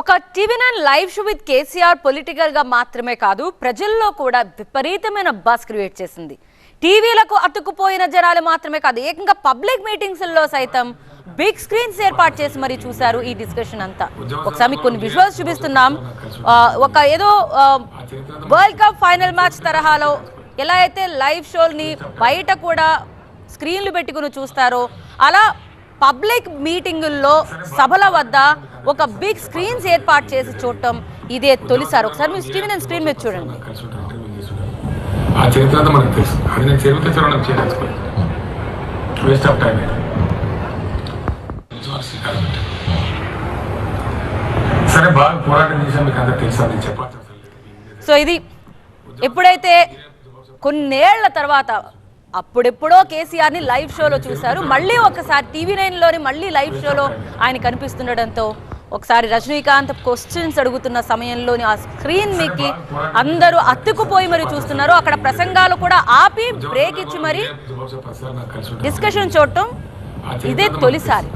ఒక TV nine live show with KCR పొలిటికల్గా మాత్రమే కాదు ప్రజల్లో కూడా విపరీతమైన బస్ క్రియేట్ చేసింది. టీవీలకు అతుక్కుపోయిన జనాలు మాత్రమే కాదు ఏకంగా పబ్లిక్ మీటింగ్స్లో సైతం బిగ్ స్క్రీన్స్ ఏర్పాటు చేసి మరి చూశారు ఈ డిస్కషన్ అంతా. ఒకసారి మీకు కొన్ని విజువల్స్ చూపిస్తున్నాం. ఒక ఏదో వరల్డ్ కప్ ఫైనల్ మ్యాచ్ తరహాలో ఎలా అయితే లైవ్ షోల్ని బయట కూడా స్క్రీన్లు పెట్టుకుని చూస్తారో అలా పబ్లిక్ మీటింగుల్లో సభల వద్ద ఒక బిగ్ స్క్రీన్స్ ఏర్పాటు చేసి చూడటం ఇదే తొలిసారి. ఒకసారి మీరు స్క్రీన్ స్క్రీన్ మీద చూడండి. ఆ చరిత్ర మనకు తెలుసు. అది నేను చరిత్ర వేస్ట్ ఆఫ్ టైం సరే బాగా పోరాటం చేసాం మీకు తెలుసా? నేను లేదు. సో ఇది ఎప్పుడైతే కొన్నేళ్ళ తర్వాత అప్పుడెప్పుడో కేసీఆర్ని లైవ్ షోలో చూశారు. మళ్ళీ ఒకసారి టీవీ నైన్లోని మళ్ళీ లైవ్ షోలో ఆయన కనిపిస్తుండడంతో ఒకసారి రజనీకాంత్ క్వశ్చన్స్ అడుగుతున్న సమయంలోని ఆ స్క్రీన్ మీకు అందరూ అత్తుకుపోయి మరి చూస్తున్నారు. అక్కడ ప్రసంగాలు కూడా ఆపి బ్రేక్ ఇచ్చి మరి డిస్కషన్ చూడటం ఇదే తొలిసారి.